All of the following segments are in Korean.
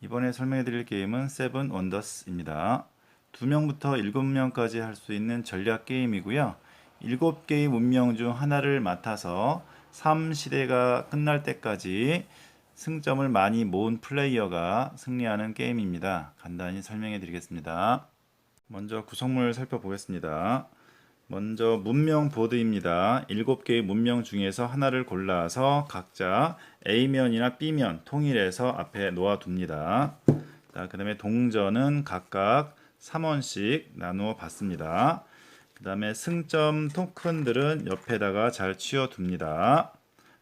이번에 설명해 드릴 게임은 세븐 원더스입니다. 2명부터 7명까지 할 수 있는 전략 게임이고요. 7개의 문명 중 하나를 맡아서 3시대가 끝날 때까지 승점을 많이 모은 플레이어가 승리하는 게임입니다. 간단히 설명해 드리겠습니다. 먼저 구성물 살펴보겠습니다. 먼저 문명 보드입니다. 7개의 문명 중에서 하나를 골라서 각자 A면이나 B면 통일해서 앞에 놓아둡니다. 자, 그 다음에 동전은 각각 3원씩 나누어 봤습니다. 그 다음에 승점 토큰들은 옆에다가 잘 치워둡니다.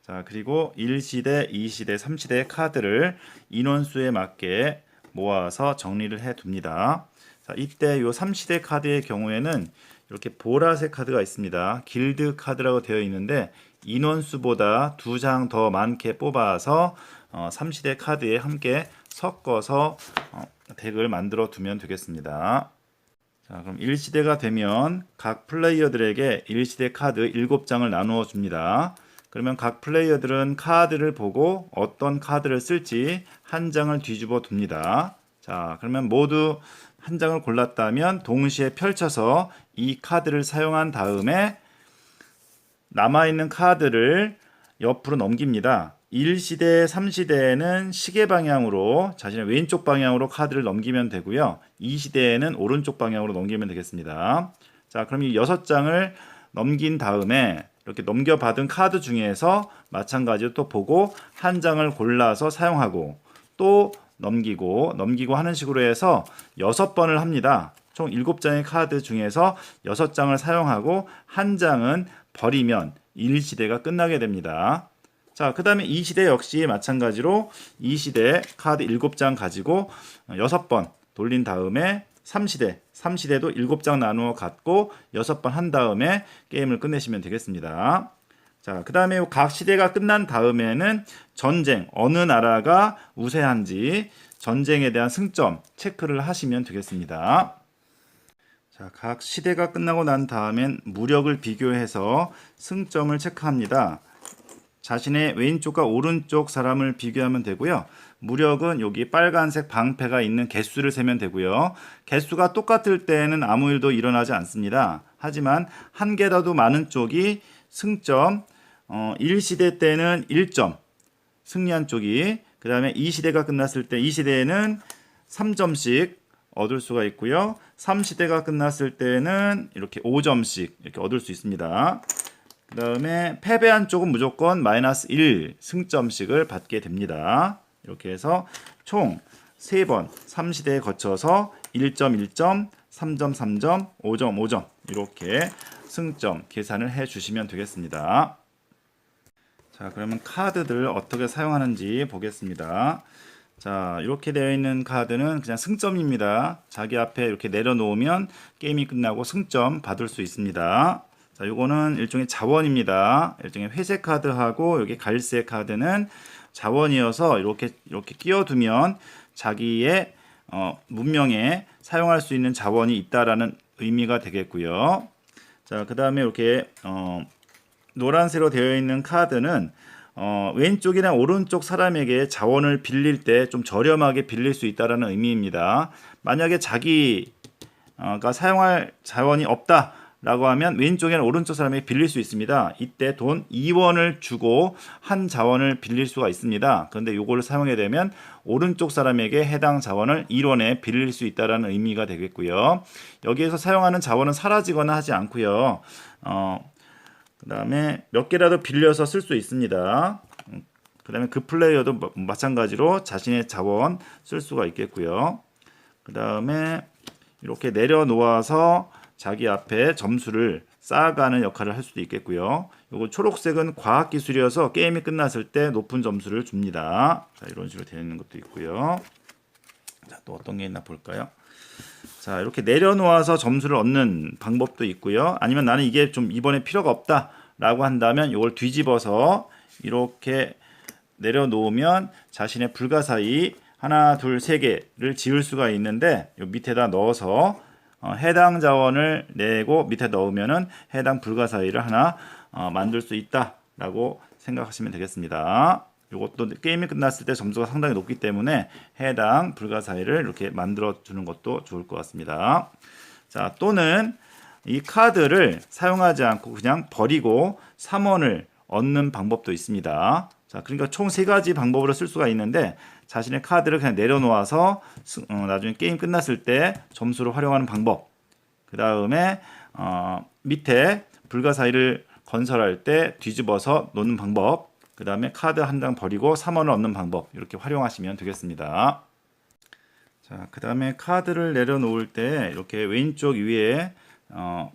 자, 그리고 1시대, 2시대, 3시대 카드를 인원수에 맞게 모아서 정리를 해 둡니다. 자, 이때 요 3시대 카드의 경우에는 이렇게 보라색 카드가 있습니다. 길드 카드라고 되어 있는데 인원수보다 두 장 더 많게 뽑아서 어, 3시대 카드에 함께 섞어서 어, 덱을 만들어 두면 되겠습니다. 자, 그럼 1시대가 되면 각 플레이어들에게 1시대 카드 7장을 나누어 줍니다. 그러면 각 플레이어들은 카드를 보고 어떤 카드를 쓸지 한 장을 뒤집어 둡니다. 자, 그러면 모두 한 장을 골랐다면 동시에 펼쳐서 이 카드를 사용한 다음에 남아있는 카드를 옆으로 넘깁니다. 1시대, 3시대에는 시계 방향으로 자신의 왼쪽 방향으로 카드를 넘기면 되고요. 2시대에는 오른쪽 방향으로 넘기면 되겠습니다. 자, 그럼 이 6장을 넘긴 다음에 이렇게 넘겨받은 카드 중에서 마찬가지로 또 보고 한 장을 골라서 사용하고 또 넘기고 넘기고 하는 식으로 해서 여섯 번을 합니다. 총 7장의 카드 중에서 6장을 사용하고 한 장은 버리면 1시대가 끝나게 됩니다. 자, 그 다음에 2시대 역시 마찬가지로 2시대 카드 7장 가지고 6번 돌린 다음에 3시대, 3시대도 7장 나누어 갖고 6번 한 다음에 게임을 끝내시면 되겠습니다. 자, 그 다음에 각 시대가 끝난 다음에는 전쟁, 어느 나라가 우세한지 전쟁에 대한 승점 체크를 하시면 되겠습니다. 자, 각 시대가 끝나고 난 다음엔 무력을 비교해서 승점을 체크합니다. 자신의 왼쪽과 오른쪽 사람을 비교하면 되고요. 무력은 여기 빨간색 방패가 있는 개수를 세면 되고요. 개수가 똑같을 때는 아무 일도 일어나지 않습니다. 하지만 한 개라도 많은 쪽이 승점, 어, 1시대 때는 1점 승리한 쪽이 그 다음에 2시대가 끝났을 때 2시대에는 3점씩 얻을 수가 있고요. 3시대가 끝났을 때는 이렇게 5점씩 이렇게 얻을 수 있습니다. 그 다음에 패배한 쪽은 무조건 마이너스 1 승점씩을 받게 됩니다. 이렇게 해서 총 3번 3시대에 거쳐서 1점 1점, 3점 3점, 5점 5점 이렇게 승점 계산을 해 주시면 되겠습니다. 자, 그러면 카드들 어떻게 사용하는지 보겠습니다. 자, 이렇게 되어 있는 카드는 그냥 승점입니다. 자기 앞에 이렇게 내려놓으면 게임이 끝나고 승점 받을 수 있습니다. 자, 요거는 일종의 자원입니다. 일종의 회색 카드하고 여기 갈색 카드는 자원이어서 이렇게 이렇게 끼워두면 자기의 어, 문명에 사용할 수 있는 자원이 있다라는 의미가 되겠고요. 자, 그 다음에 이렇게 어, 노란색으로 되어 있는 카드는 어, 왼쪽이나 오른쪽 사람에게 자원을 빌릴 때 좀 저렴하게 빌릴 수 있다라는 의미입니다. 만약에 자기가 사용할 자원이 없다 라고 하면 왼쪽이나 오른쪽 사람에게 빌릴 수 있습니다. 이때 돈 2원을 주고 한 자원을 빌릴 수가 있습니다. 그런데 이걸 사용하게 되면 오른쪽 사람에게 해당 자원을 1원에 빌릴 수 있다라는 의미가 되겠고요. 여기에서 사용하는 자원은 사라지거나 하지 않고요. 어, 그 다음에 몇 개라도 빌려서 쓸 수 있습니다. 그 다음에 그 플레이어도 마- 마찬가지로 자신의 자원 쓸 수가 있겠고요. 그 다음에 이렇게 내려놓아서 자기 앞에 점수를 쌓아가는 역할을 할 수도 있겠고요. 요거 초록색은 과학 기술이어서 게임이 끝났을 때 높은 점수를 줍니다. 자, 이런 식으로 되어 있는 것도 있고요. 자, 또 어떤 게 있나 볼까요? 자, 이렇게 내려놓아서 점수를 얻는 방법도 있고요. 아니면 나는 이게 좀 이번에 필요가 없다라고 한다면 이걸 뒤집어서 이렇게 내려놓으면 자신의 불가사의 하나, 둘, 세 개를 지을 수가 있는데 요 밑에다 넣어서 어, 해당 자원을 내고 밑에 넣으면은 해당 불가사의를 하나 어, 만들 수 있다라고 생각하시면 되겠습니다. 이것도 게임이 끝났을 때 점수가 상당히 높기 때문에 해당 불가사의를 이렇게 만들어 주는 것도 좋을 것 같습니다. 자, 또는 이 카드를 사용하지 않고 그냥 버리고 3원을 얻는 방법도 있습니다. 자, 그러니까 총 세 가지 방법으로 쓸 수가 있는데 자신의 카드를 그냥 내려놓아서 스- 어, 나중에 게임 끝났을 때 점수를 활용하는 방법. 그 다음에 어, 밑에 불가사의를 건설할 때 뒤집어서 놓는 방법. 그 다음에 카드 한 장 버리고 3원을 얻는 방법. 이렇게 활용하시면 되겠습니다. 자, 그 다음에 카드를 내려놓을 때 이렇게 왼쪽 위에 어,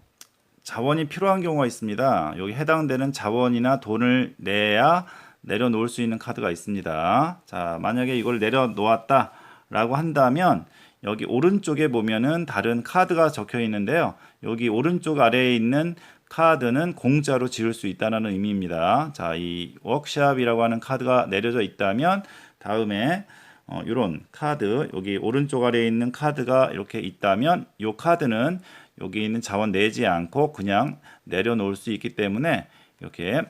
자원이 필요한 경우가 있습니다. 여기 해당되는 자원이나 돈을 내야 내려놓을 수 있는 카드가 있습니다. 자, 만약에 이걸 내려놓았다 라고 한다면 여기 오른쪽에 보면은 다른 카드가 적혀 있는데요. 여기 오른쪽 아래에 있는 카드는 공짜로 지을 수 있다는 의미입니다. 자, 이 워크샵이라고 하는 카드가 내려져 있다면 다음에 어, 이런 카드 여기 오른쪽 아래에 있는 카드가 이렇게 있다면 이 카드는 여기 있는 자원 내지 않고 그냥 내려놓을 수 있기 때문에 이렇게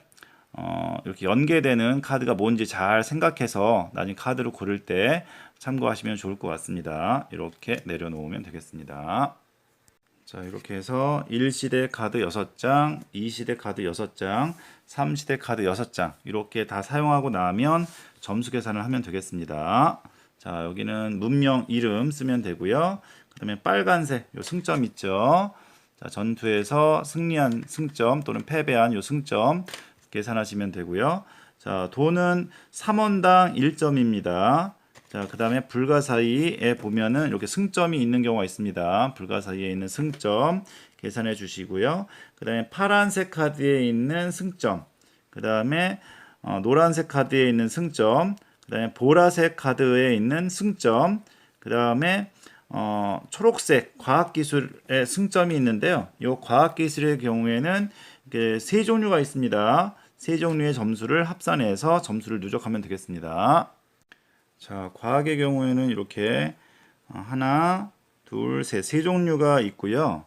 어, 이렇게 연계되는 카드가 뭔지 잘 생각해서 나중에 카드를 고를 때 참고하시면 좋을 것 같습니다. 이렇게 내려놓으면 되겠습니다. 자, 이렇게 해서 1시대 카드 6장, 2시대 카드 6장, 3시대 카드 6장 이렇게 다 사용하고 나면 점수 계산을 하면 되겠습니다. 자, 여기는 문명 이름 쓰면 되고요. 그다음에 빨간색 요 승점 있죠. 자, 전투에서 승리한 승점 또는 패배한 요 승점 계산하시면 되고요. 자, 돈은 3원당 1점입니다. 자, 그 다음에 불가사의에 보면은 이렇게 승점이 있는 경우가 있습니다. 불가사의에 있는 승점 계산해 주시고요. 그 다음에 파란색 카드에 있는 승점, 그 다음에 어, 노란색 카드에 있는 승점, 그 다음에 보라색 카드에 있는 승점, 그 다음에 어, 초록색 과학기술의 승점이 있는데요. 이 과학기술의 경우에는 이렇게 세 종류가 있습니다. 세 종류의 점수를 합산해서 점수를 누적하면 되겠습니다. 자, 과학의 경우에는 이렇게 어, 하나, 둘, 셋, 세 종류가 있고요.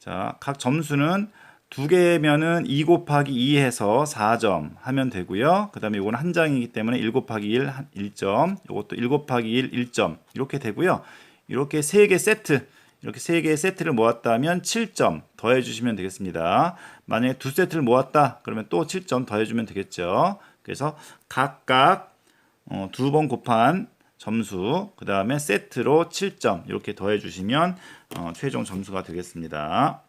자, 각 점수는 두 개면은 2 곱하기 2 해서 4점 하면 되고요. 그 다음에 이건 한 장이기 때문에 1 곱하기 1, 1점. 이것도 1 곱하기 1, 1점. 이렇게 되고요. 이렇게 세 개 세트, 이렇게 세 개의 세트를 모았다면 7점 더해 주시면 되겠습니다. 만약에 두 세트를 모았다, 그러면 또 7점 더해 주면 되겠죠. 그래서 각각 어, 두 번 곱한 점수, 그 다음에 세트로 7점 이렇게 더해 주시면 어, 최종 점수가 되겠습니다.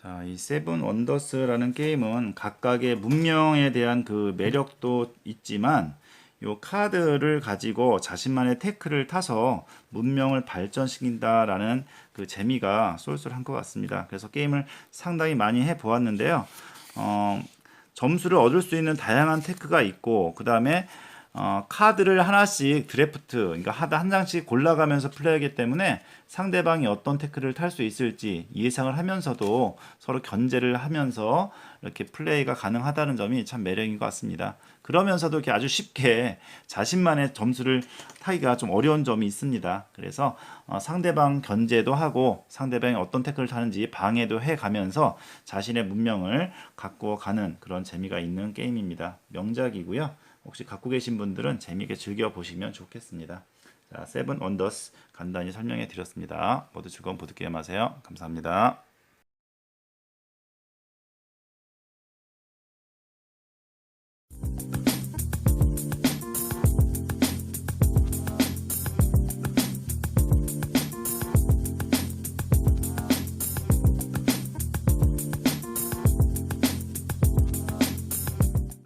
자, 이 세븐 원더스라는 게임은 각각의 문명에 대한 그 매력도 있지만 요 카드를 가지고 자신만의 테크를 타서 문명을 발전시킨다라는 그 재미가 쏠쏠한 것 같습니다. 그래서 게임을 상당히 많이 해 보았는데요. 어, 점수를 얻을 수 있는 다양한 테크가 있고 그 다음에 어, 카드를 하나씩 드래프트, 그러니까 하다 한 장씩 골라가면서 플레이하기 때문에 상대방이 어떤 태클을 탈 수 있을지 예상을 하면서도 서로 견제를 하면서 이렇게 플레이가 가능하다는 점이 참 매력인 것 같습니다. 그러면서도 이렇게 아주 쉽게 자신만의 점수를 타기가 좀 어려운 점이 있습니다. 그래서 어, 상대방 견제도 하고 상대방이 어떤 태클을 타는지 방해도 해 가면서 자신의 문명을 갖고 가는 그런 재미가 있는 게임입니다. 명작이고요. 혹시 갖고 계신 분들은 재미있게 즐겨 보시면 좋겠습니다. 자, 세븐 원더스 간단히 설명해 드렸습니다. 모두 즐거운 보드게임 하세요. 감사합니다.